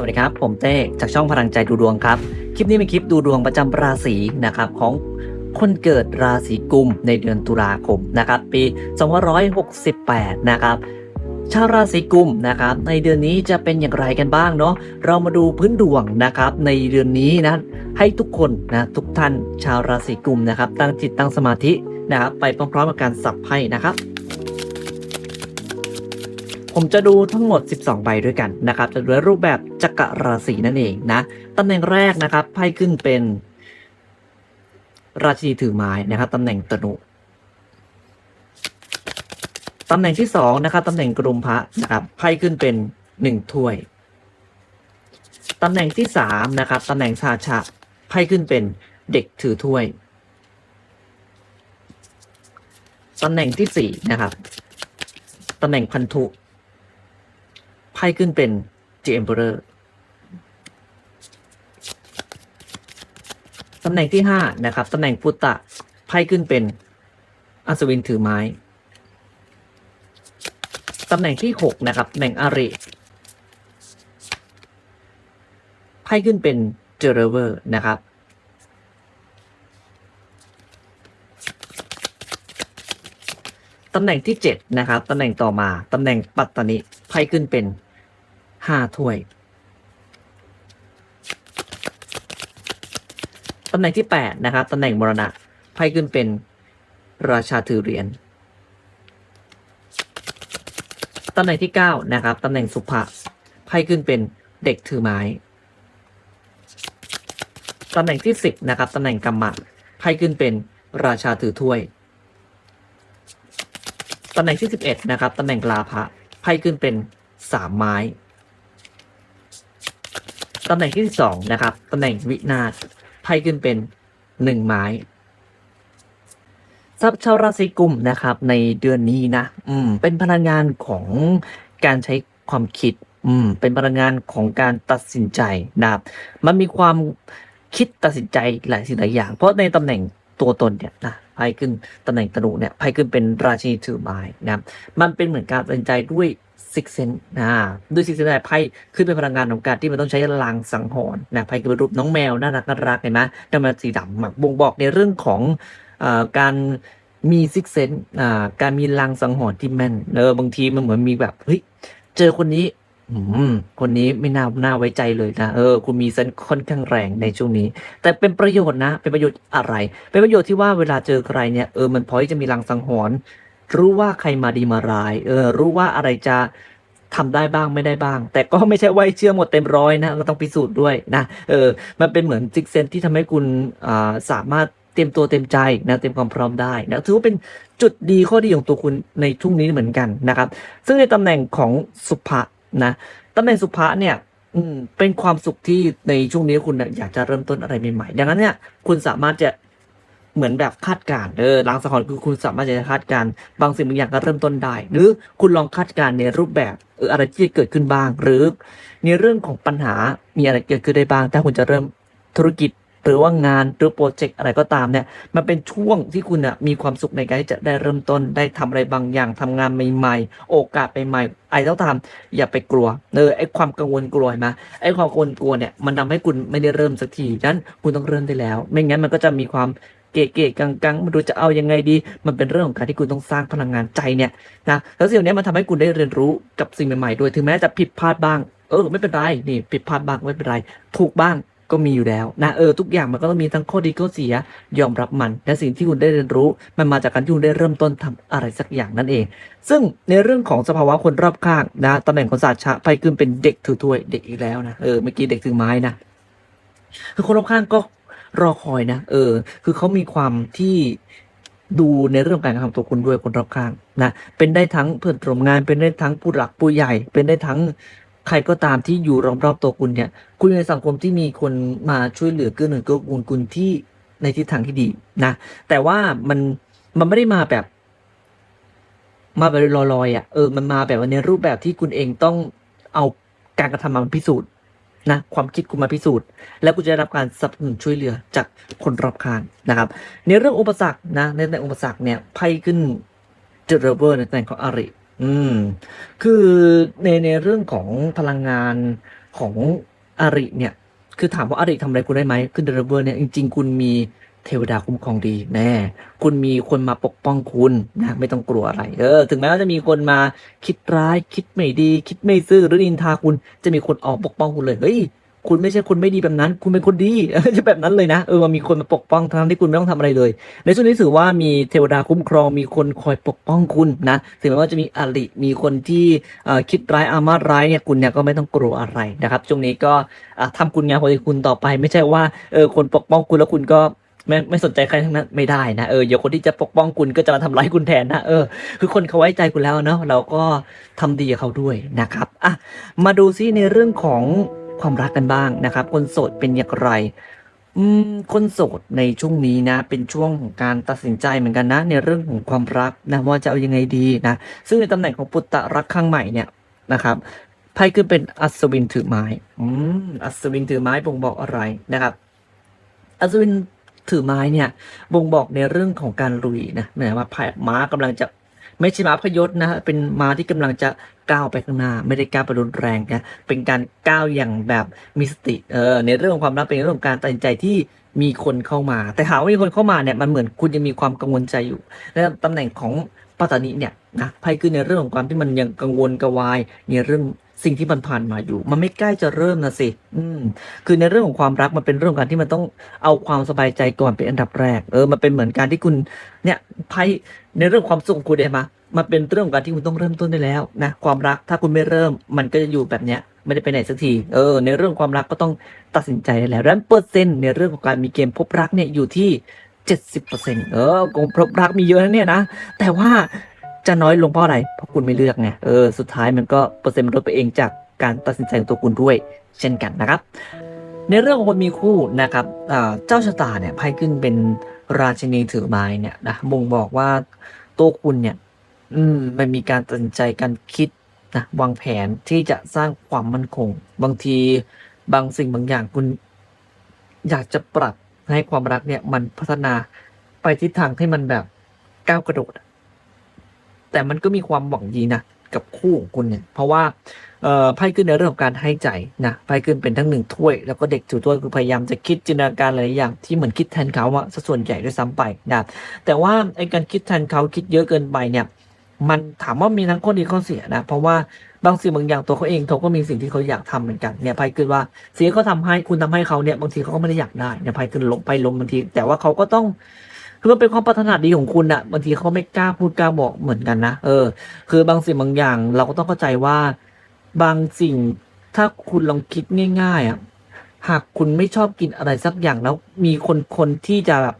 วัสดีครับ ผมเต้จากช่องพลังใจดูดวงครับ คลิปนี้เป็นคลิปดูดวงประจำราศีนะครับของคนเกิดราศีกุมในเดือนตุลาคมนะครับปี 2568 นะครับชาวราศีกุมนะครับในเดือนนี้จะเป็นอย่างไรกันบ้างเนาะเรามาดูพื้นดวงนะครับในเดือนนี้นะให้ทุกคนนะทุกท่านชาวราศีกุมนะครับตั้งจิตตั้งสมาธินะครับไปพร้อมๆกับการสับไพ่นะครับ ผมจะดูทั้งหมด 12 ใบด้วยกันนะครับ จะดูในรูปแบบจักรราศีนั่นเองนะตำแหน่งแรกนะครับไพ่ขึ้นเป็น ราชีถือไม้นะครับตำแหน่งตนุตำแหน่งที่สองนะครับตำแหน่งกรุมพระนะครับไพ่ขึ้นเป็นหนึ่งถ้วยตำแหน่งที่สามนะครับตำแหน่งชาชะไพ่ขึ้นเป็นเด็กถือถ้วยตำแหน่งที่สี่นะครับตำแหน่งพันธุ พ่ขึ้นเป็น G Emperor ตำแหน่งที่ห้านะครับตำแหน่งฟุตตะไพ่ขึ้นเป็นอัศวินถือไม้ ตำแหน่งที่หกนะครับตำแหน่งอาริไพ่ขึ้นเป็นเจเรเวอร์นะครับตำแหน่งที่เจ็ดนะครับ ตำแหน่งต่อมา ตำแหน่งปัตตานิไพ่ขึ้นเป็น ห้าถ้วย ตำแหน่งที่แปดนะครับตำแหน่งมรณะไพ่ขึ้นเป็นราชาถือเหรียญตำแหน่งที่เก้านะครับตำแหน่งสุภะไพ่ขึ้นเป็นเด็กถือไม้ตำแหน่งที่สิบนะครับตำแหน่งกรรมะไพ่ขึ้นเป็นราชาถือถ้วยตำแหน่งที่11นะครับตำแหน่งลาภะไพ่ขึ้นเป็น3ไม้ ตำแหน่งที่12นะครับตำแหน่งวินาศไพ่ขึ้นเป็น1ไม้สำหรับชาวราศีกุมนะครับ ในเดือนนี้นะ อืม เป็นพลังงานของการใช้ความคิด อืม เป็นพลังงานของการตัดสินใจนะครับ มันมีความคิดตัดสินใจหลายสิ่งหลายอย่าง เพราะในตำแหน่งตัวตนเนี่ยนะไพ่ขึ้นตำแหน่งตนุเนี่ยไพ่ขึ้นเป็นราชินีถือไม้นะครับมันเป็นเหมือนการตัดสินใจด้วย ซิกเซนนะด้วยซิกเซนไพ่ขึ้นเป็นพลังงานของการที่มันต้องใช้ลางสังหรณ์นะไพ่คือรูปน้องแมวน่ารักน่ารักเห็นไหมน้องแมวสีดำหมักบ่งบอกในเรื่องของอ่การมีซิกเซนอ่าการมีลางสังหรณ์ที่แม่นเออบางทีมันเหมือนมีแบบเฮ้ยเจอคนนี้คนนี้ไม่น่าน่าไว้ใจเลยนะเออคุณมีเซนค่อนข้างแรงในช่วงนี้ แต่เป็นประโยชน์นะ เป็นประโยชน์อะไร เป็นประโยชน์ที่ว่าเวลาเจอใครเนี่ยเออมันพอที่จะมีลังสังหรณ์ รู้ว่าใครมาดีมาร้ายเออรู้ว่าอะไรจะทำได้บ้างไม่ได้บ้าง แต่ก็ไม่ใช่ไว้เชื่อหมดเต็มร้อยนะเราต้องพิสูจน์ด้วยนะเออมันเป็นเหมือนซิกเซนที่ทำให้คุณอ่าสามารถเตรียมตัวเต็มใจนะเตรียมความพร้อมได้นะถือว่าเป็นจุดดีข้อดีของตัวคุณในช่วงนี้เหมือนกันนะครับ ซึ่งในตำแหน่งของสุภะนะตำแหน่งสุภะเนี่ยอืมเป็นความสุขที่ในช่วงนี้คุณอยากจะเริ่มต้นอะไรใหม่ๆ ดังนั้นเนี่ยคุณสามารถจะ เหมือนแบบคาดการณ์เออล้างสังหรณ์คือคุณสามารถจะคาดการณ์บางสิ่งบางอย่างก็เริ่มต้นได้ หรือคุณลองคาดการณ์ในรูปแบบเอออะไรที่จะเกิดขึ้นบ้าง หรือในเรื่องของปัญหามีอะไรเกิดขึ้นได้บ้าง ถ้าคุณจะเริ่มธุรกิจหรือว่างานหรือโปรเจกต์อะไรก็ตามเนี่ยมันเป็นช่วงที่คุณอะมีความสุขในการที่จะได้เริ่มต้นได้ทำอะไรบางอย่างทำงานใหม่ๆ โอกาสใหม่ๆไอะไรต้องทำอย่าไปกลัวเออไอ้ความกังวลกลัวเห็นไหมไอความกังวลกลัวเนี่ยมันทำให้คุณไม่ได้เริ่มสักทีนั้นคุณต้องเริ่มได้แล้ว ไม่งั้นมันก็จะมีความ เก๋ๆกังๆไม่รู้จะเอายังไงดี มันเป็นเรื่องของการที่คุณต้องสร้างพลังงานใจเนี่ยนะแล้วสิ่งนี้มันทำให้คุณได้เรียนรู้กับสิ่งใหม่ๆด้วยถึงแม้จะผิดพลาดบ้าง เออ ไม่เป็นไรนี่ผิดพลาดบ้างไม่เป็นไรถูกบ้างก็มีอยู่แล้วนะเออทุกอย่างมันก็ต้องมีทั้งข้อดีข้อเสียยอมรับมันและสิ่งที่คุณได้เรียนรู้ มันมาจากการที่คุณได้เริ่มต้นทำอะไรสักอย่างนั่นเอง ซึ่งในเรื่องของสภาวะคนรอบข้างนะตำแหน่งของศาสตร์ชะไปขึ้นเป็นเด็กถือถ้วยเด็กอีกแล้วนะเออเมื่อกี้เด็กถือไม้นะคือคนรอบข้างก็ รอคอยนะ เออ คือเขามีความที่ดูในเรื่องการกระทำตัวคุณด้วยคนรอบข้างนะเป็นได้ทั้งเพื่อนร่วมงาน เป็นได้ทั้งผู้หลักผู้ใหญ่ เป็นได้ทั้งใครก็ตามที่อยู่รอบๆตัวคุณเนี่ย คุณในสังคมที่มีคนมาช่วยเหลือเกื้อหนุนเกื้อกูลคุณที่ในทิศทางที่ดีนะแต่ว่ามันมันไม่ได้มาแบบ มาแบบลอยๆอะเออมันมาแบบในรูปแบบที่คุณเองต้องเอาการกระทำมาพิสูจน์ นะความคิดคุณมาพิสูจน์ แล้วคุณจะได้รับการสนับสนุนช่วยเหลือจากคนรอบข้างนะครับ ในเรื่องอุปสรรคนะในในอุปสรรคเนี่ยไพ่ขึ้นเจอร์เวอร์ในแต่งของอาริอืมคือในในเรื่องของพลังงานของอาริเนี่ย คือถามว่าอาริทำอะไรคุณได้ไหมขึ้นเดรเวอร์เนี่ยจริง ๆ คุณมี เทวดาคุ้มครองดีแน่คุณมีคนมาปกป้องคุณนะไม่ต้องกลัวอะไร เออ ถึงแม้ว่าจะมีคนมาคิดร้าย คิดไม่ดี คิดไม่ซื่อหรือนินทาคุณจะมีคนออกปกป้องคุณเลยเฮ้ยคุณไม่ใช่คนไม่ดีแบบนั้น คุณเป็นคนดีจะแบบนั้นเลยนะ เออมันมีคนมาปกป้องทั้งที่คุณไม่ต้องทำอะไรเลย ในช่วงนี้ถือว่ามีเทวดาคุ้มครอง มีคนคอยปกป้องคุณนะ ถึงแม้ว่าจะมีอริ มีคนที่เอ่อคิดร้ายอามาตร้ายเนี่ยคุณเนี่ยก็ไม่ต้องกลัวอะไรนะครับ ช่วงนี้ก็อะทำคุณงานของคุณต่อไป ไม่ใช่ว่าเออคนปกป้องคุณแล้วคุณก็ ไม่ไม่สนใจใครทั้งนั้นไม่ได้นะเออเดี๋ยวคนที่จะปกป้องคุณก็จะมาทำร้ายคุณแทนนะเออคือคนเขาไว้ใจคุณแล้วเนาะเราก็ทำดีกับเขาด้วยนะครับอะมาดูซิในเรื่องของความรักกันบ้างนะครับ คนโสดเป็นอย่างไรอืมคนโสดในช่วงนี้นะ เป็นช่วงของการตัดสินใจเหมือนกันนะ ในเรื่องของความรักนะว่าจะเอายังไงดีนะซึ่งในตำแหน่งของปุตตะรักข้างใหม่เนี่ยนะครับไพ่ขึ้นเป็นอัศวินถือไม้ อืมอัศวินถือไม้บ่งบอกอะไรนะครับ อัศวิน ถือไม้เนี่ยบ่งบอกในเรื่องของการลุยนะหมายว่าพม้ากำลังจะไม่ใช่ม้าพยศนะ เป็นม้าที่กำลังจะก้าวไปข้างหน้า ไม่ได้ก้าวไปรุนแรงนะเป็นการก้าวอย่างแบบมีสติเออในเรื่องของความรักเป็นเรื่องของการตัดสินใจที่มีคนเข้ามา แต่หากว่ามีคนเข้ามาเนี่ยมันเหมือนคุณยังมีความกังวลใจอยู่และตำแหน่งของปัตตานีเนี่ยนะไพ่คือในเรื่องของความที่มันยังกังวลกระวายในเรื่อง สิ่งที่มันผ่านมาอยู่ มันไม่ใกล้จะเริ่มนะสิ อืม คือในเรื่องของความรักมันเป็นเรื่องการที่มันต้องเอาความสบายใจก่อนเป็นอันดับแรก เออ มันเป็นเหมือนการที่คุณ เนี่ยไพ่ในเรื่องความสุขของคุณได้ไหมมันเป็นเรื่องของการที่คุณต้องเริ่มต้นได้แล้วนะ ความรักถ้าคุณไม่เริ่ม มันก็จะอยู่แบบเนี้ยไม่ได้ไปไหนสักที เออ ในเรื่องความรักก็ต้องตัดสินใจได้แล้วดังนั้นเปอร์เซ็นต์ในเรื่องของการมีเกมพบรักเนี่ยอยู่ที่เจ็ดสิบเปอร์เซ็นเออกงพบรักมีเยอะนะเนี่ยนะ แต่ว่า จะน้อยลงเพราะอะไร เพราะคุณไม่เลือกไง เออ สุดท้ายมันก็เปอร์เซ็นต์มันลดไปเองจากการตัดสินใจของตัวคุณด้วย เช่นกันนะครับ ในเรื่องของคนมีคู่นะครับเจ้าชะตาเนี่ยไพ่ขึ้นเป็นราชินีถือไม้เนี่ยนะบ่งบอกว่าตัวคุณเนี่ย อืม มันมีการตัดสินใจการคิดนะวางแผนที่จะสร้างความมั่นคง บางทีบางสิ่งบางอย่างคุณ อยากจะปรับให้ความรักเนี่ย มันพัฒนาไปทิศทางที่มันแบบก้าวกระโดด แต่มันก็มีความหวังดีนะกับคู่ของคุณเนี่ย เพราะว่าเอ่อไพ่ขึ้นในเรื่องของการให้ใจนะไพ่ขึ้นเป็นทั้งหนึ่งถ้วย แล้วก็เด็กถือถ้วยคือพยายามจะคิดจินตนาการหลายอย่างที่เหมือนคิดแทนเขาอะซะส่วนใหญ่ด้วยซ้ำไปนะแต่ว่าไอ้การคิดแทนเขาคิดเยอะเกินไปเนี่ย มันถามว่ามีทั้งข้อดีข้อเสียนะ เพราะว่าบางสิ่งบางอย่างตัวเขาเองเขาก็มีสิ่งที่เขาอยากทำเหมือนกันเนี่ยไพ่ขึ้นว่าเสิ่งที่เขาทำให้คุณทำให้เขาเนี่ยบางทีเขาก็ไม่ได้อยากได้เนี่ยไพ่ขึ้นลงไปลงบางที แต่ว่าเขาก็ต้อง คือมันเป็นความปรารถนาดีของคุณอะบางทีเขาไม่กล้าพูดกล้าบอกเหมือนกันนะเออ คือบางสิ่งบางอย่าง เราก็ต้องเข้าใจว่า บางสิ่งถ้าคุณลองคิดง่ายๆอะหากคุณไม่ชอบกินอะไรสักอย่างแล้ว มีคนคนที่จะแบบ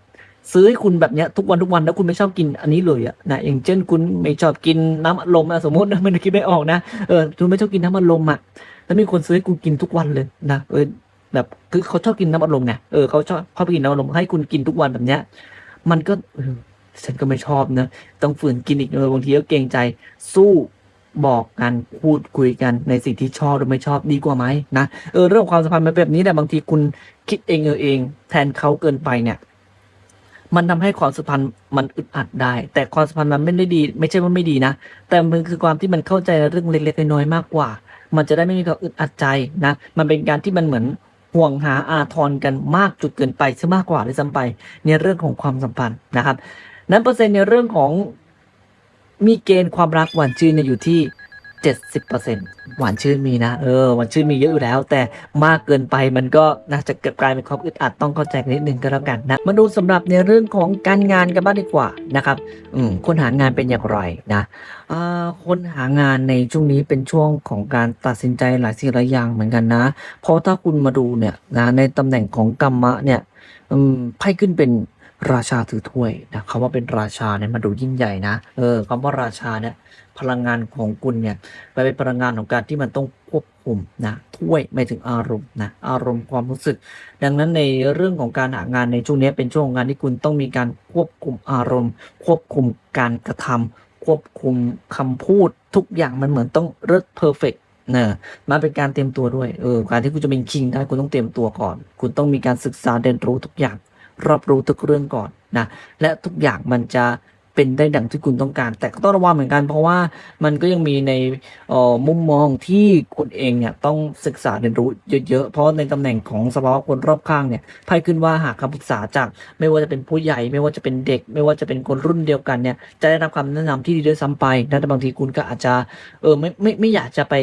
ซื้อให้คุณแบบเนี้ยทุกวันทุกวันแล้วคุณไม่ชอบกินอันนี้เลยอะนะอย่างเช่นคุณไม่ชอบกินน้ำอัดลมอะสมมตินะมันคิดไม่ออกนะเออคุณไม่ชอบกินน้ำอัดลมอะแล้วมีคนซื้อให้คุณกินทุกวันเลยนะเออแบบคือเขาชอบกินน้ำอัดลมไงเออเขาชอบเขาไปกินน้ำอัดลมให้คุณกินทุกวันแบบเนี้ย มันก็ฉันก็ไม่ชอบนะ ต้องฝืนกินอีกเออบางทีก็เกรงใจ สู้บอกกันพูดคุยกันในสิ่งที่ชอบหรือไม่ชอบดีกว่าไหมนะเออเรื่องความสัมพันธ์มันแบบนี้แต่บางทีคุณคิดเองเออเอง แทนเขาเกินไปเนี่ย มันทำให้ความสัมพันธ์มันอึดอัดได้ แต่ความสัมพันธ์มันไม่ได้ดี ไม่ใช่ว่าไม่ดีนะแต่มันคือความที่มันเข้าใจในเรื่องเล็กๆน้อยๆมากกว่า มันจะได้ไม่มีความอึดอัดใจนะ มันเป็นการที่มันเหมือน ห่วงหาอาทรกันมากจุดเกินไปซะมากกว่าเลยซ้ำไปในเรื่องของความสัมพันธ์นะครับ นั้นเปอร์เซ็นต์ในเรื่องของมีเกณฑ์ความรักหวานชื่นอยู่ที่ 70%หวานชื่นมีนะ เออ หวานชื่นมีเยอะอยู่แล้ว แต่มากเกินไปมันก็น่าจะเกิดกลายเป็นความอึดอัดต้องเข้าใจนิดนึงก็แล้วกันนะ มาดูสำหรับในเรื่องของการงานกันบ้างดีกว่านะครับ อืม คนหางานเป็นอย่างไรนะอ่าคนหางานในช่วงนี้เป็นช่วงของการตัดสินใจหลายสิ่งหลายอย่างเหมือนกันนะ เพราะถ้าคุณมาดูเนี่ยนะในตำแหน่งของกรรมะเนี่ย อืม ไพ่ขึ้นเป็นราชาถือถ้วยนะคำว่าเป็นราชาเนี่ยมาดูยิ่งใหญ่นะ เออคำว่าราชาเนี่ย พลังงานของคุณเนี่ยมันเป็นพลังงานของการที่มันต้องควบคุมนะถ้วยไม่ถึงอารมณ์นะอารมณ์ความรู้สึก ดังนั้นในเรื่องของการหางานในช่วงนี้เป็นช่วงของงานที่คุณต้องมีการควบคุมอารมณ์ ควบคุมการกระทำควบคุมคำพูดทุกอย่างมันเหมือนต้องเลิศเพอร์เฟกต์นะมันเป็นการเตรียมตัวด้วยเออการที่คุณจะเป็นคิงได้คุณต้องเตรียมตัวก่อน คุณต้องมีการศึกษาเรียนรู้ทุกอย่างรอบรู้ทุกเรื่องก่อนนะและทุกอย่างมันจะ เป็นได้ดังที่คุณต้องการ แต่ก็ต้องระวังเหมือนกัน เพราะว่ามันก็ยังมีในออมุมมองที่คุณเองเนี่ยต้องศึกษาเรียนรู้เยอะๆ เพราะในตำแหน่งของสภาวะคนรอบข้างเนี่ยไพ่ขึ้นว่าหากคำปรึกษาจากไม่ว่าจะเป็นผู้ใหญ่ ไม่ว่าจะเป็นเด็ก ไม่ว่าจะเป็นคนรุ่นเดียวกันเนี่ยจะได้รับคำแนะนำที่ดีด้วยซ้ำไปนะแต่บางทีคุณก็อาจจะเออไม่ไม่ไม่อยากจะไป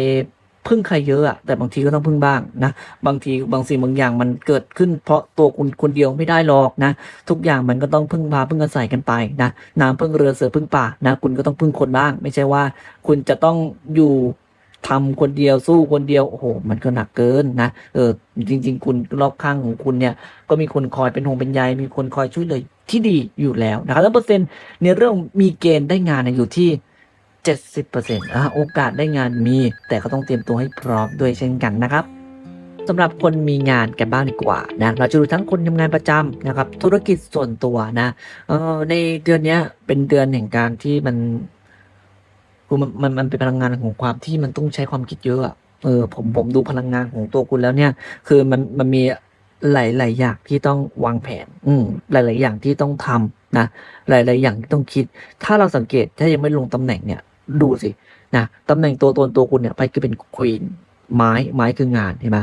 พึ่งใครเยอะอะแต่บางทีก็ต้องพึ่งบ้างนะบางทีบางสิ่งบางอย่างมันเกิดขึ้น เพราะตัวคุณคนเดียวไม่ได้หรอกนะ ทุกอย่างมันก็ต้องพึ่งพาพึ่งอาศัยกันไปนะน้ำพึ่งเรือเสือพึ่งป่านะคุณก็ต้องพึ่งคนบ้าง ไม่ใช่ว่า คุณจะต้องอยู่ทำคนเดียวสู้คนเดียวโอ้โหมันก็หนักเกินนะเออจริง ๆ คุณรอบข้างของคุณเนี่ย ก็มีคนคอยเป็นห่วงเป็นใยมีคนคอยช่วยเหลยที่ดีอยู่แล้วนะครับแล้วเปอร์เซ็นต์ในเรื่องมีเกณฑ์ได้งานอยู่ที่ 70%อะโอกาสได้งานมี แต่ก็ต้องเตรียมตัวให้พร้อมด้วยเช่นกันนะครับสำหรับคนมีงานกันบ้างดีกว่านะเราจะดูทั้งคนทำงานประจำนะครับ ธุรกิจส่วนตัวนะเออในเดือนนี้เป็นเดือนแห่งการที่มันคือมันมันมันเป็นพลังงานของความที่มันต้องใช้ความคิดเยอะเออผมผมดูพลังงานของตัวคุณแล้วเนี่ย คือมันมันมีหลายๆอย่างที่ต้องวางแผน อืมหลายๆอย่างที่ต้องทำนะหลายๆอย่างที่ต้องคิด ถ้าเราสังเกตถ้ายังไม่ลงตำแหน่งเนี่ย ดูสินะตำแหน่งตัวตนตัวคุณเนี่ยไปคือเป็นควีนไม้ไม้คืองานเห็นไหม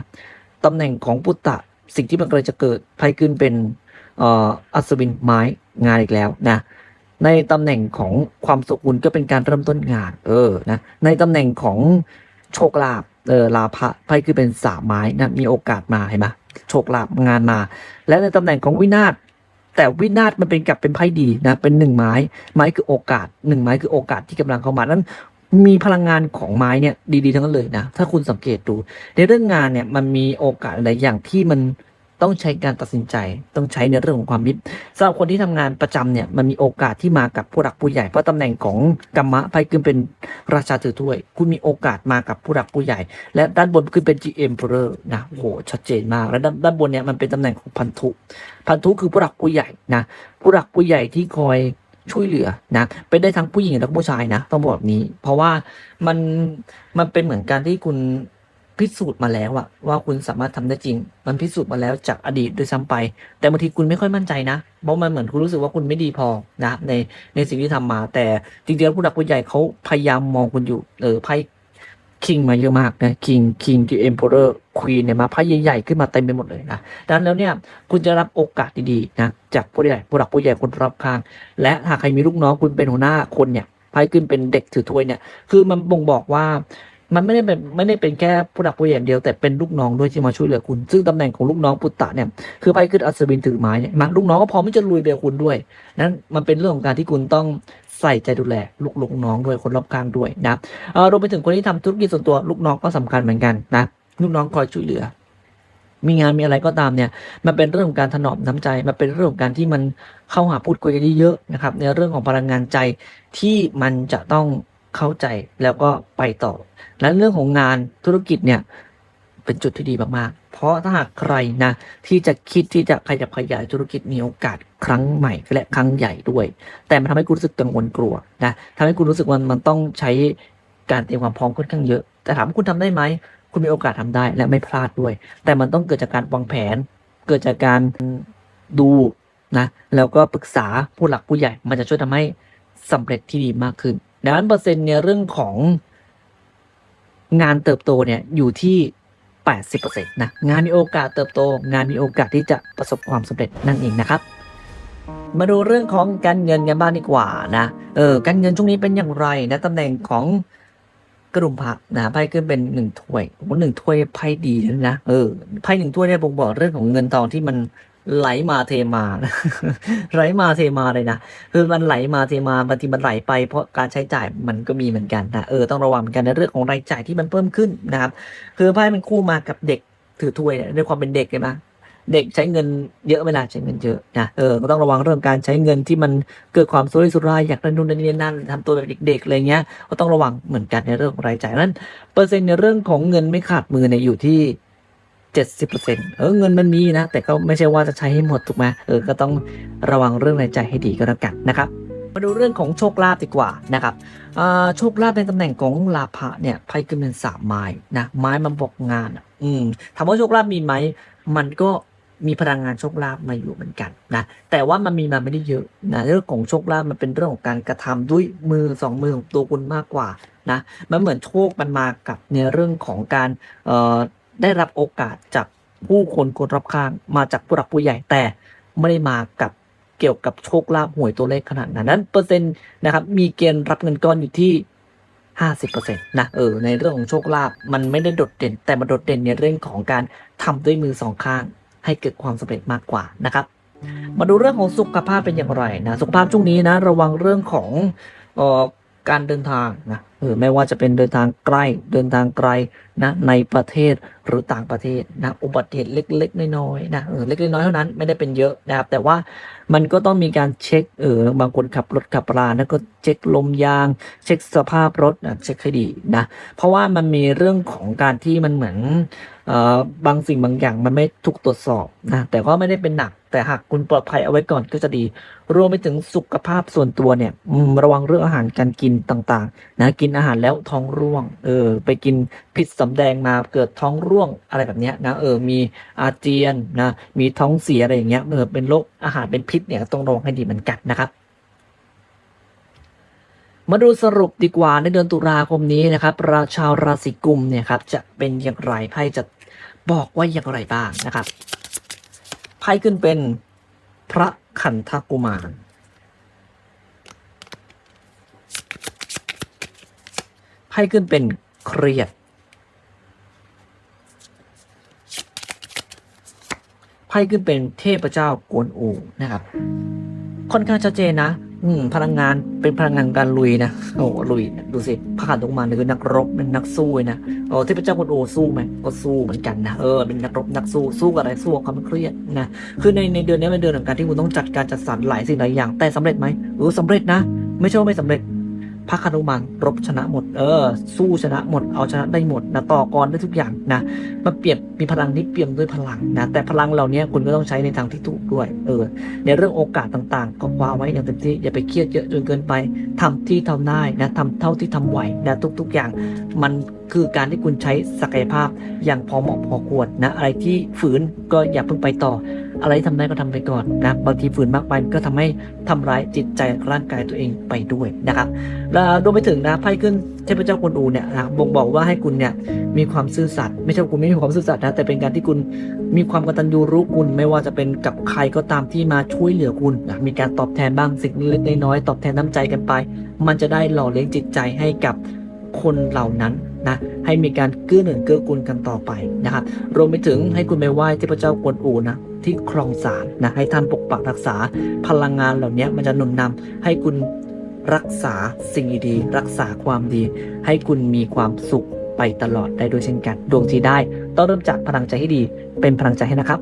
ตำแหน่งของปุตตะสิ่งที่มันกำลังจะเกิดไพ่ขึ้นเป็นอัศวินไม้งานอีกแล้วนะในตำแหน่งของความสุขคุณก็เป็นการเริ่มต้นงาน เออนะในตำแหน่งของโชคลาภเออลาภะไพ่คือเป็นสามไม้นะมีโอกาสมาเห็นไหมโชคลาภงานมา และในตำแหน่งของวินาศ แต่วินาศมันเป็นกลับเป็นไพ่ดีนะเป็นหนึ่งไม้ ไม้คือโอกาสหนึ่งไม้คือโอกาสที่กำลังเข้ามานั้นมีพลังงานของไม้เนี่ยดีๆทั้งนั้นเลยนะ ถ้าคุณสังเกตดู ในเรื่องงานเนี่ยมันมีโอกาสหลายอย่างที่มัน ต้องใช้การตัดสินใจ ต้องใช้ในเรื่องของความคิดสำหรับคนที่ทำงานประจำเนี่ยมันมีโอกาสที่มากับผู้หลักผู้ใหญ่ เพราะตำแหน่งของกรรมะไพ่ขึ้นเป็นราชาถือถ้วย คุณมีโอกาสมากับผู้หลักผู้ใหญ่ และด้านบนขึ้นเป็น GM p e r นะโอ้โหชัดเจนมาก และด้านด้านบนเนี่ยมันเป็นตำแหน่งของพันธุ พันธุคือผู้หลักผู้ใหญ่นะผู้หลักผู้ใหญ่ที่คอยช่วยเหลือนะเป็นได้ทั้งผู้หญิงและผู้ชายนะ ต้องบอกแบบนี้ เพราะว่ามันมันเป็นเหมือนการที่คุณ พิสูจน์มาแล้วอะว่าคุณสามารถทำได้จริง มันพิสูจน์มาแล้วจากอดีตด้วยซ้ำไป แต่บางทีคุณไม่ค่อยมั่นใจนะเพราะมันเหมือนคุณรู้สึกว่าคุณไม่ดีพอนะในในสิ่งที่ทำมา แต่จริงๆแล้วผู้หลักผู้ใหญ่เขาพยายามมองคุณอยู่เออไพ่คิงมาเยอะมากนะคิงคิงที่เอ็มโพอร์ควีนเนี่ยมาไพ่ใหญ่ๆขึ้นมาเต็มไปหมดเลยนะดังนั้นแล้วเนี่ยคุณจะรับโอกาสดีๆนะจากผู้ใหญ่ผู้หลักผู้ใหญ่คนรอบข้าง และหากใครมีลูกน้องคุณเป็นหัวหน้าคนเนี่ยไพ่ขึ้นเป็นเด็กถือถ้วยเนี่ยคือมันบ่งบอกว่า มันไม่ได้เป็นไม่ได้เป็นแค่ผู้หลักผู้ใหญ่อย่างเดียวแต่เป็นลูกน้องด้วยที่มาช่วยเหลือคุณ ซึ่งตำแหน่งของลูกน้องปุตตะเนี่ยคือไพ่ขึ้นอัศวินถือไม้เนี่ยมาลูกน้องก็พร้อมที่จะลุยเบลคุณด้วยนั้นมันเป็นเรื่องของการที่คุณต้องใส่ใจดูแลลูกลูกน้องด้วยคนรอบข้างด้วยนะเออรวมไปถึงคนที่ทำธุรกิจส่วนตัวลูกน้องก็สำคัญเหมือนกันนะลูกน้องคอยช่วยเหลือมีงานมีอะไรก็ตามเนี่ย มันเป็นเรื่องของการถนอมน้ำใจ มันเป็นเรื่องของการที่มันเข้าหาพูดคุยกันเยอะๆนะครับ ในเรื่องของพลังงานใจที่มันจะต้อง เข้าใจแล้วก็ไปต่อ และเรื่องของงานธุรกิจเนี่ยเป็นจุดที่ดีมากๆ เพราะถ้าหากใครนะ ที่จะคิดที่จะขยับขยายธุรกิจมีโอกาสครั้งใหม่ และครั้งใหญ่ด้วย แต่มันทำให้คุณรู้สึกกังวลกลัวนะทำให้คุณรู้สึกว่ามันต้องใช้การเตรียมความพร้อมค่อนข้างเยอะ แต่ถามคุณทำได้ไหม คุณมีโอกาสทำได้และไม่พลาดด้วย แต่มันต้องเกิดจากการวางแผน เกิดจากการดูนะ แล้วก็ปรึกษาผู้หลักผู้ใหญ่ มันจะช่วยทำให้สำเร็จที่ดีมากขึ้น ดังนั้นเปอร์เซ็นต์ในเรื่องของงานเติบโตเนี่ยอยู่ที่ 80%นะงานมีโอกาสเติบโต งานมีโอกาสที่จะประสบความสำเร็จนั่นเองนะครับ มาดูเรื่องของการเงินกันบ้างดีกว่านะเออการเงินช่วงนี้เป็นอย่างไรนะตำแหน่งของกระดุมพระนะไพ่ขึ้นเป็นหนึ่งถ้วยโอ้โหหนึ่งถ้วยไพ่ดีนะ เออไพ่หนึ่งถ้วยเนี่ยบ่งบอกเรื่องของเงินทองที่มัน ไหลมาเทมาไหลมาเทมาเลยนะคือมันไหลมาเทมาบางทีมันไหลไป เพราะการใช้จ่ายมันก็มีเหมือนกันนะเออต้องระวังเหมือนกันในเรื่องของรายจ่ายที่มันเพิ่มขึ้นนะครับ คือไพ่มันคู่มากับเด็กถือถ้วยเนี่ยด้วยความเป็นเด็กเลยนะเด็กใช้เงินเยอะเวลาใช้เงินเยอะนะเออก็ต้องระวังเรื่องการใช้เงินที่มันเกิดความสุรุ่ยสุร่ายอยากได้นู่นนี่นั่นทำตัวแบบเด็กๆอะไรเงี้ยก็ต้องระวังเหมือนกันในเรื่องของรายจ่ายนั้น เปอร์เซ็นต์ในเรื่องของเงินไม่ขาดมือเนี่ยอยู่ที่ เจ็ดสิบเปอร์เซ็นต์เออเงินมันมีนะ แต่ก็ไม่ใช่ว่าจะใช้ให้หมดถูกไหมเออก็ต้องระวังเรื่องรายจ่ายให้ดีก็แล้วกันนะครับมาดูเรื่องของโชคลาภดีกว่านะครับโชคลาภในตำแหน่งของลาภะเนี่ยไพ่ขึ้นเป็นสามไม้นะไม้มันบอกงานอืมถามว่าโชคลาภมีไหมมันก็มีพลังงานโชคลาภมาอยู่เหมือนกันนะแต่ว่ามันมีมาไม่ได้เยอะนะเรื่องของโชคลาภมันเป็นเรื่องของการกระทำด้วยมือสองมือของตัวคุณมากกว่านะมันเหมือนโชคมันมากับในเรื่องของการเอ่อ ได้รับโอกาสจากผู้คนคนรอบข้าง มาจากผู้หลักผู้ใหญ่แต่ไม่ได้มากับเกี่ยวกับโชคลาภหวยตัวเลขขนาดนั้นนั้นเปอร์เซ็นต์นะครับมีเกณฑ์รับเงินก้อนอยู่ที่ห้าสิบเปอร์เซ็นต์นะเออในเรื่องของโชคลาภมันไม่ได้โดดเด่น แต่มันโดดเด่นในเรื่องของการทำด้วยมือสองข้าง ให้เกิดความสำเร็จมากกว่านะครับมาดูเรื่องของสุขภาพเป็นอย่างไรนะสุขภาพช่วงนี้นะ ระวังเรื่องของออการเดินทางนะ ออไม่ว่าจะเป็นเดินทางใกล้เดินทางไกลนะในประเทศหรือต่างประเทศนะอุบัติเหตุเล็กๆน้อยๆนะเออเล็กๆน้อยเท่านั้นไม่ได้เป็นเยอะนะครับ แต่ว่ามันก็ต้องมีการเช็คเออบางคนขับรถขับรานะก็เช็คลมยาง เช็คสภาพรถนะเช็คให้ดีนะเพราะว่ามันมีเรื่องของการที่มันเหมือนเออบางสิ่งบางอย่างมันไม่ถูกตรวจสอบนะแต่ก็ไม่ได้เป็นหนัก แต่หากคุณปลอดภัยเอาไว้ก่อนก็จะดี รวมไปถึงสุขภาพส่วนตัวเนี่ยระวังเรื่องอาหารการกินต่างๆ นะกินอาหารแล้วท้องร่วง เออ ไปกินผิดสำแดงมาเกิดท้องร่วงอะไรแบบนี้นะเออมีอาเจียนนะมีท้องเสียอะไรอย่างเงี้ยเออเป็นโรคอาหารเป็นพิษเนี่ยต้องระวังให้ดีเหมือนกันนะครับมาดูสรุปดีกว่าในเดือนตุลาคมนี้นะครับราชาวราศีกุมเนี่ยครับจะเป็นอย่างไรไพ่จะบอกว่าอย่างไรบ้างนะครับ พ่ขึ้นเป็นพระขันทกุมาร ไพ่ขึ้นเป็นเครียด ไพ่ขึ้นเป็นเทพเจ้ากวนอูนะครับ ค่อนข้างชัดเจนนะ อืม พลังงานเป็นพลังงานการลุยนะโอ้ลุยนะดูสิพระขันธกุมาเนี่คือนักรบเป็นนักสู้นะโอ้ที่พระเจ้าคนโอสู้ไหมก็สู้เหมือนกันนะเออเป็นนักรบนักสู้สู้กับอะไรสู้กับความเครียดนะคือในในเดือนนี้เป็นเดือนของการที่คุณต้องจัดการจัดสรรหลายสิ่งหลายอย่างแต่สำเร็จไหมเออสำเร็จนะ ไม่ใช่ว่าไม่สำเร็จ พระคนุมานรบชนะหมด เออ สู้ชนะหมด เอาชนะได้หมดนะต่อกรได้ทุกอย่างนะมันเปรียบมีพลังที่เปี่ยมด้วยพลังนะแต่พลังเหล่านี้คุณก็ต้องใช้ในทางที่ถูกด้วย เออ ในเรื่องโอกาสต่างๆ ก็คว้าไว้อย่างเต็มที่อย่าไปเครียดเยอะจนเกินไปทำที่ทำได้นะทำเท่าที่ทำไหวนะทุก ๆอย่าง มันคือการที่คุณใช้ศักยภาพอย่างพอเหมาะพอควรนะอะไรที่ฝืนก็อย่าเพิ่งไปต่อ อะไรที่ทำได้ก็ทำไปก่อนนะบางทีฝืนมากไปก็ทำให้ทำร้ายจิตใจร่างกายตัวเองไปด้วยนะครับแล้วรวมไปถึงนะไพ่ขึ้นเทพเจ้ากวนอูเนี่ยนะบ่งบอกว่าให้คุณเนี่ยมีความซื่อสัตย์ไม่ใช่ว่าคุณไม่มีความซื่อสัตย์นะแต่เป็นการที่คุณมีความกตัญญูรู้คุณ ไม่ว่าจะเป็นกับใครก็ตามที่มาช่วยเหลือคุณนะมีการตอบแทนบ้างสิ่งเล็กน้อยตอบแทนน้ำใจกันไป มันจะได้หล่อเลี้ยงจิตใจให้กับคนเหล่านั้น นะให้มีการเกื้อหนุนเกื้อกูลกันต่อไปนะครับ รวมไปถึงให้คุณไปไหว้เทพเจ้ากวนอูนะที่คลองสารนะให้ท่านปกปักรักษาพลังงานเหล่านี้มันจะหนุนนำให้คุณรักษาสิ่งดีรักษาความดี ให้คุณมีความสุขไปตลอดได้ด้วยเช่นกัน ดวงที่ได้ ต้องเริ่มจากพลังใจให้ดี เป็นพลังใจให้นะครับ